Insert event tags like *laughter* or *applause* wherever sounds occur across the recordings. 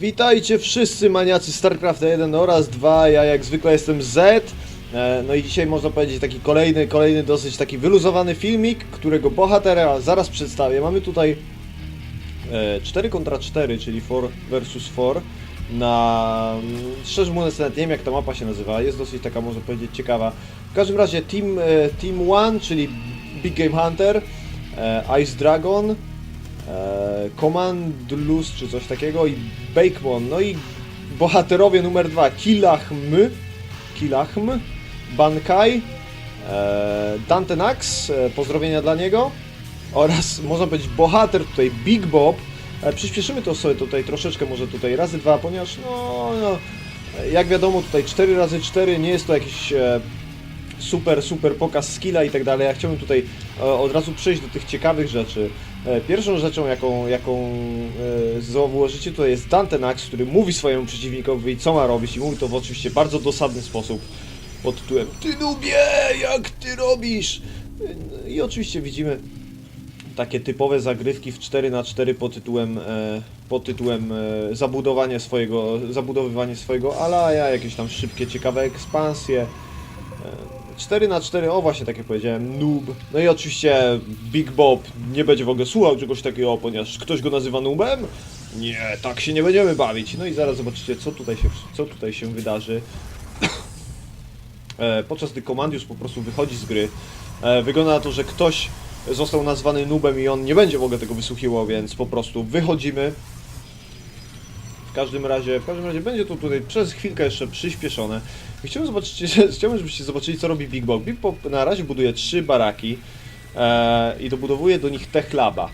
Witajcie wszyscy maniacy StarCrafta 1 oraz 2, ja jak zwykle jestem Z. E, No i dzisiaj można powiedzieć taki kolejny, kolejny dosyć taki wyluzowany filmik, którego bohatera zaraz przedstawię. Mamy tutaj e, 4 kontra 4, czyli 4 versus 4 na... mm, Szczerze mówiąc nawet nie wiem jak ta mapa się nazywa, jest dosyć taka można powiedzieć ciekawa. W każdym razie Team, e, team 1, czyli Big Game Hunter, e, Ice Dragon, e, Commandlus czy coś takiego i Bakemon, no i bohaterowie numer 2 Kilahm, Kilahm, Bankai, e, Dante Nax, e, pozdrowienia dla niego oraz można powiedzieć bohater tutaj Big Bob. Przyspieszymy to sobie tutaj troszeczkę może tutaj razy dwa, ponieważ no, no jak wiadomo tutaj 4 razy 4 nie jest to jakiś super, super pokaz skilla i tak dalej. Ja chciałbym tutaj e, od razu przejść do tych ciekawych rzeczy. E, Pierwszą rzeczą, jaką, jaką e, zauważycie tutaj jest Dante Nax, który mówi swojemu przeciwnikowi, co ma robić i mówi to w oczywiście bardzo dosadny sposób pod tytułem Ty nubie, jak ty robisz? I oczywiście widzimy takie typowe zagrywki w 4 na 4 pod tytułem, e, pod tytułem e, zabudowanie swojego, zabudowywanie swojego alaja, jakieś tam szybkie, ciekawe ekspansje. E, 4 na 4 o właśnie tak jak powiedziałem, noob. No i oczywiście Big Bob nie będzie w ogóle słuchał czegoś takiego, ponieważ ktoś go nazywa noobem. Nie, tak się nie będziemy bawić. No i zaraz zobaczycie, co tutaj się, co tutaj się wydarzy. E, podczas gdy Commandius po prostu wychodzi z gry. E, wygląda na to, że ktoś został nazwany noobem i on nie będzie w ogóle tego wysłuchiwał, więc po prostu wychodzimy. W każdym razie, w każdym razie będzie to tutaj przez chwilkę jeszcze przyspieszone. Chciałbym zobaczyć, *laughs* chciałbym, żebyście zobaczyli co robi Big Bob. Big Bob na razie buduje trzy baraki e, i dobudowuje do nich Tech Laba.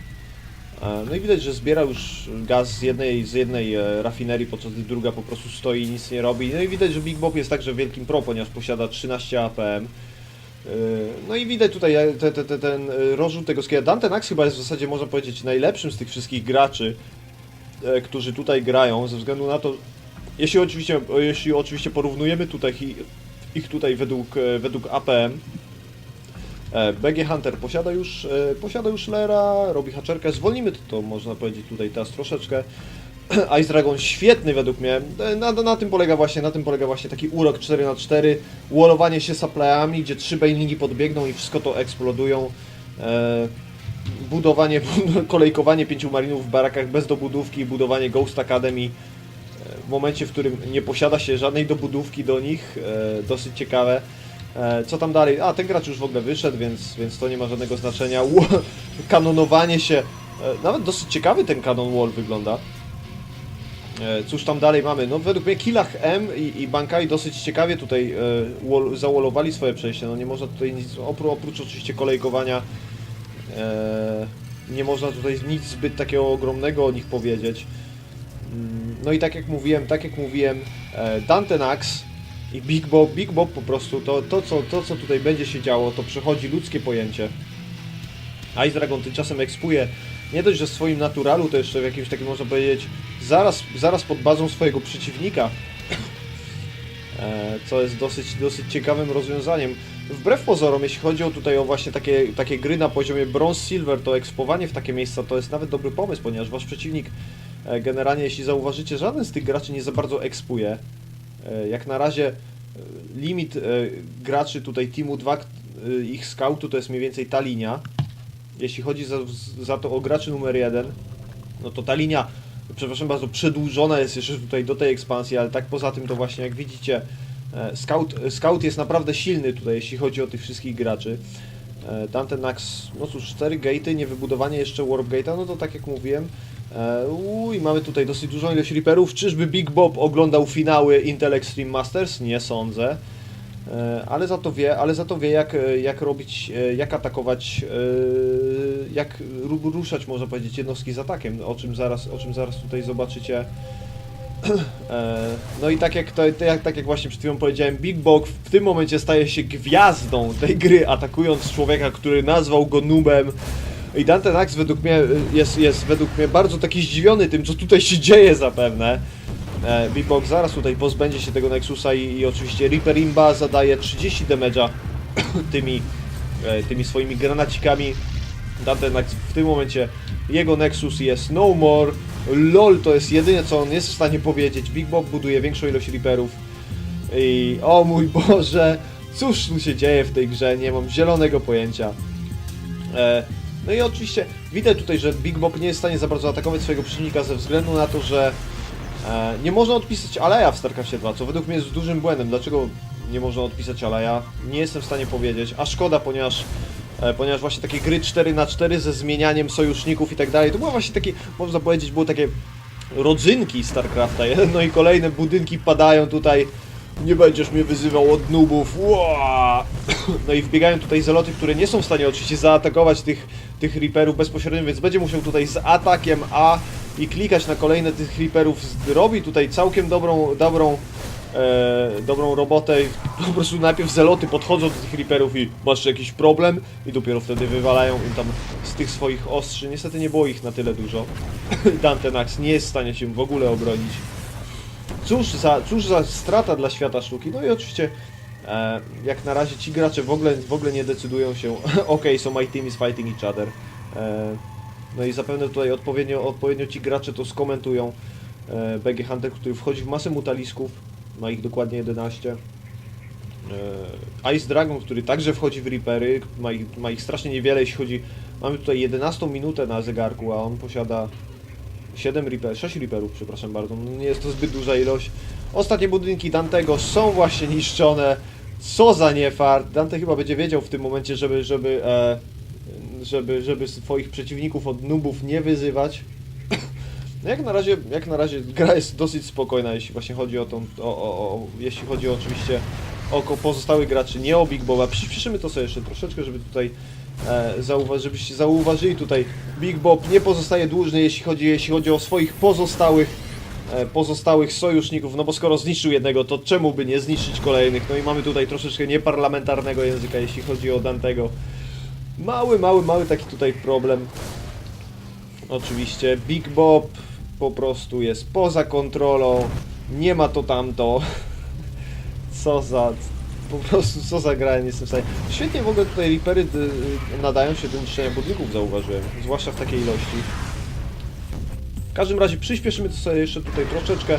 E, No i widać, że zbiera już gaz z jednej, z jednej e, rafinerii, podczas gdy druga po prostu stoi i nic nie robi. No i widać, że Big Bob jest także wielkim pro, ponieważ posiada 13 APM. E, No i widać tutaj e, te, te, te, ten rozrzut tego skilla. Dante Nax chyba jest w zasadzie, można powiedzieć, najlepszym z tych wszystkich graczy, którzy tutaj grają, ze względu na to, jeśli oczywiście, jeśli oczywiście porównujemy tutaj ich, tutaj według, e, według APM, E, BG Hunter posiada już, e, posiada już Lera, robi haczerkę, zwolnimy to, to można powiedzieć tutaj teraz troszeczkę. *clears throat* Ice Dragon świetny według mnie, E, na, na tym polega właśnie, na tym polega właśnie taki urok 4x4, wallowanie się supplyami, gdzie trzy banelingi podbiegną i wszystko to eksplodują. E, budowanie, *laughs* kolejkowanie pięciu marinów w barakach bez dobudówki, budowanie Ghost Academy e, w momencie, w którym nie posiada się żadnej dobudówki do nich, e, dosyć ciekawe. E, Co tam dalej? A, ten gracz już w ogóle wyszedł, więc, więc to nie ma żadnego znaczenia. *laughs* Kanonowanie się. Nawet dosyć ciekawy ten Canon Wall wygląda. Cóż tam dalej mamy? No według mnie Killach M i, i Bankai dosyć ciekawie tutaj e, wall, swoje przejście. No nie można tutaj nic, oprócz, oprócz oczywiście kolejkowania, nie można tutaj nic zbyt takiego ogromnego o nich powiedzieć. Mm, No i tak jak mówiłem, tak jak mówiłem, e, Dante Nax i Big Bob, Big Bob po prostu, to, to, co, to co tutaj będzie się działo, to przechodzi ludzkie pojęcie. Ice Dragon tymczasem ekspuje nie dość, że w swoim naturalu, to jeszcze w jakimś takim, można powiedzieć, zaraz, zaraz pod bazą swojego przeciwnika, *coughs* e, co jest dosyć, dosyć ciekawym rozwiązaniem. Wbrew pozorom, jeśli chodzi o tutaj o właśnie takie, takie gry na poziomie Bronze Silver, to ekspowanie w takie miejsca to jest nawet dobry pomysł, ponieważ wasz przeciwnik e, generalnie, jeśli zauważycie, żaden z tych graczy nie za bardzo ekspuje. E, Jak na razie e, limit graczy tutaj Teamu 2, k- e, ich scoutu to jest mniej więcej ta linia. Jeśli chodzi za, za to o graczy numer 1, no to ta linia, przepraszam bardzo, przedłużona jest jeszcze tutaj do tej ekspansji, ale tak poza tym to właśnie jak widzicie, scout, scout jest naprawdę silny tutaj, jeśli chodzi o tych wszystkich graczy. E, Tamten no cóż, 4 gate'y, niewybudowanie jeszcze Warp Gate'a, no to tak jak mówiłem, e, uj, mamy tutaj dosyć dużą ilość Reaperów. Czyżby Big Bob oglądał finały Intel Extreme Masters? Nie sądzę. E, Ale za to wie, ale za to wie jak, e, jak robić, e, jak atakować, e, jak ru- ruszać można powiedzieć jednostki z atakiem, o czym zaraz, o czym zaraz tutaj zobaczycie. E, No i tak jak, to, tak jak właśnie przed chwilą powiedziałem, Big Bog w tym momencie staje się gwiazdą tej gry, atakując człowieka, który nazwał go noobem. I Dante Nax według mnie jest, jest według mnie bardzo taki zdziwiony tym, co tutaj się dzieje zapewne. E, Big Bog zaraz tutaj pozbędzie się tego Nexusa i, i oczywiście Reaper Imba zadaje 30 damage'a *coughs* tymi, e, tymi swoimi granacikami Dante w tym momencie, jego Nexus jest no more, LOL to jest jedyne co on jest w stanie powiedzieć, Big Bob buduje większą ilość Reaperów i o mój *laughs* Boże, cóż tu się dzieje w tej grze, nie mam zielonego pojęcia. E, no i oczywiście widać tutaj, że Big Bob nie jest w stanie za bardzo atakować swojego przeciwnika ze względu na to, że e, nie można odpisać Aleja w StarCraftie 2, co według mnie jest dużym błędem. Dlaczego nie można odpisać Aleja? Nie jestem w stanie powiedzieć, a szkoda, ponieważ ponieważ właśnie takie gry 4 na 4 ze zmienianiem sojuszników i tak dalej, to było właśnie takie, można powiedzieć, było takie rodzynki StarCrafta, no i kolejne budynki padają tutaj, nie będziesz mnie wyzywał od nubów, no i wbiegają tutaj zeloty, które nie są w stanie oczywiście zaatakować tych, tych Reaperów bezpośrednio, więc będzie musiał tutaj z atakiem A i klikać na kolejne tych Reaperów, robi tutaj całkiem dobrą, dobrą e, dobrą robotę i po prostu najpierw zeloty podchodzą do tych Reaperów i masz jakiś problem i dopiero wtedy wywalają im tam z tych swoich ostrzy. Niestety nie było ich na tyle dużo. *laughs* Dante Nax nie jest w stanie się w ogóle obronić. Cóż za, cóż za strata dla świata sztuki. No i oczywiście e, jak na razie ci gracze w ogóle, w ogóle nie decydują się *laughs* ok, so my team is fighting each other. E, no i zapewne tutaj odpowiednio, odpowiednio ci gracze to skomentują. E, BG Hunter, który wchodzi w masę mutalisków, ma ich dokładnie 11. E, Ice Dragon, który także wchodzi w Reapery, ma ich, ma ich strasznie niewiele, jeśli chodzi... Mamy tutaj 11 minutę na zegarku, a on posiada 7 Reaper, 6 Reaperów, przepraszam bardzo, no nie jest to zbyt duża ilość. Ostatnie budynki Dantego są właśnie niszczone. Co za niefart. Dante chyba będzie wiedział w tym momencie, żeby, żeby, e, żeby, żeby swoich przeciwników od nubów nie wyzywać. No jak na razie, jak na razie gra jest dosyć spokojna, jeśli właśnie chodzi o tą, o, o, o jeśli chodzi o oczywiście o pozostałych graczy, nie o Big Boba. Przyspieszymy to sobie jeszcze troszeczkę, żeby tutaj e, żebyście zauważyli tutaj Big Bob nie pozostaje dłużny, jeśli chodzi, jeśli chodzi o swoich pozostałych e, pozostałych sojuszników, no bo skoro zniszczył jednego, to czemu by nie zniszczyć kolejnych? No i mamy tutaj troszeczkę nieparlamentarnego języka, jeśli chodzi o Dantego. Mały, mały, mały taki tutaj problem. Oczywiście Big Bob po prostu jest poza kontrolą, nie ma to tamto. *laughs* Co za... Po prostu co za gra, nie jestem w stanie. Świetnie w ogóle tutaj Reapery y, nadają się do niszczenia budynków, zauważyłem. Zwłaszcza w takiej ilości. W każdym razie przyspieszymy to sobie jeszcze tutaj troszeczkę,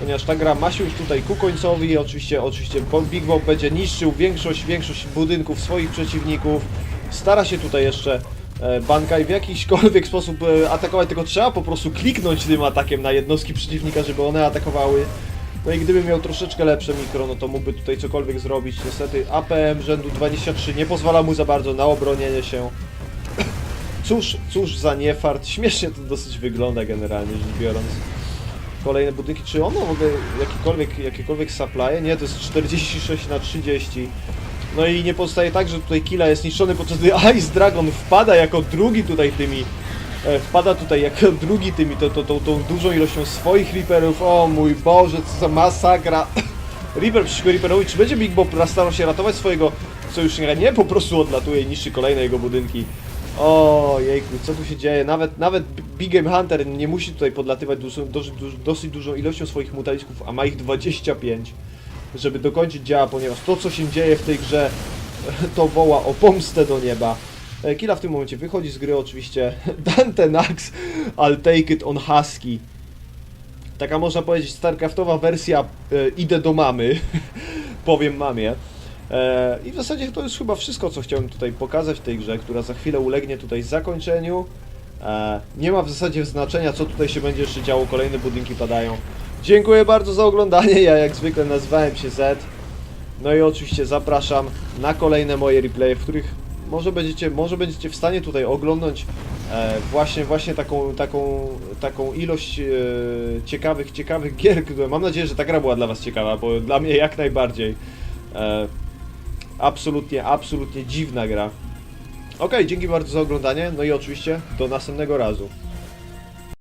ponieważ ta gra ma się już tutaj ku końcowi. Oczywiście, oczywiście Big Bob będzie niszczył większość, większość budynków swoich przeciwników. Stara się tutaj jeszcze e, Bankaj w jakiśkolwiek *laughs* sposób e, atakować, tylko trzeba po prostu kliknąć tym atakiem na jednostki przeciwnika, żeby one atakowały. No i gdyby miał troszeczkę lepsze mikro, no to mógłby tutaj cokolwiek zrobić. Niestety APM rzędu 23 nie pozwala mu za bardzo na obronienie się. *coughs* Cóż, cóż za niefart. Śmiesznie to dosyć wygląda generalnie rzecz biorąc. Kolejne budynki, czy ono w ogóle jakiekolwiek, jakiekolwiek supply? Nie, to jest 46 na 30. No i nie pozostaje tak, że tutaj Killa jest niszczony, podczas *laughs* gdy Ice Dragon wpada jako drugi tutaj tymi e, wpada tutaj jako *laughs* drugi tymi, to, to, to, tą dużą ilością swoich Reaperów. O mój Boże, co za masakra. *laughs* Reaper przeciwko Reaperowi, czy będzie Big Bob starał się ratować swojego sojusznika? Nie, po prostu odlatuje i niszczy kolejne jego budynki. O jejku, co tu się dzieje? Nawet, nawet Big Game Hunter nie musi tutaj podlatywać dosyć, dosyć dużą ilością swoich mutalisków, a ma ich 25, żeby dokończyć działa, ponieważ to co się dzieje w tej grze *laughs* to woła o pomstę do nieba. E, Killa w tym momencie wychodzi z gry oczywiście. *laughs* Dante Nax, I'll take it on Husky. Taka można powiedzieć StarCraftowa wersja e, idę do mamy. *laughs* Powiem mamie. E, I w zasadzie to jest chyba wszystko, co chciałem tutaj pokazać w tej grze, która za chwilę ulegnie tutaj zakończeniu. E, nie ma w zasadzie znaczenia, co tutaj się będzie jeszcze działo, kolejne budynki padają. Dziękuję bardzo za oglądanie, ja jak zwykle nazywałem się Z. No i oczywiście zapraszam na kolejne moje replaye, w których może będziecie, może będziecie w stanie tutaj oglądać e, właśnie, właśnie taką, taką, taką ilość e, ciekawych, ciekawych gier, które mam nadzieję, że ta gra była dla Was ciekawa, bo dla mnie jak najbardziej. E, absolutnie, absolutnie dziwna gra. Ok, dzięki bardzo za oglądanie, no i oczywiście do następnego razu.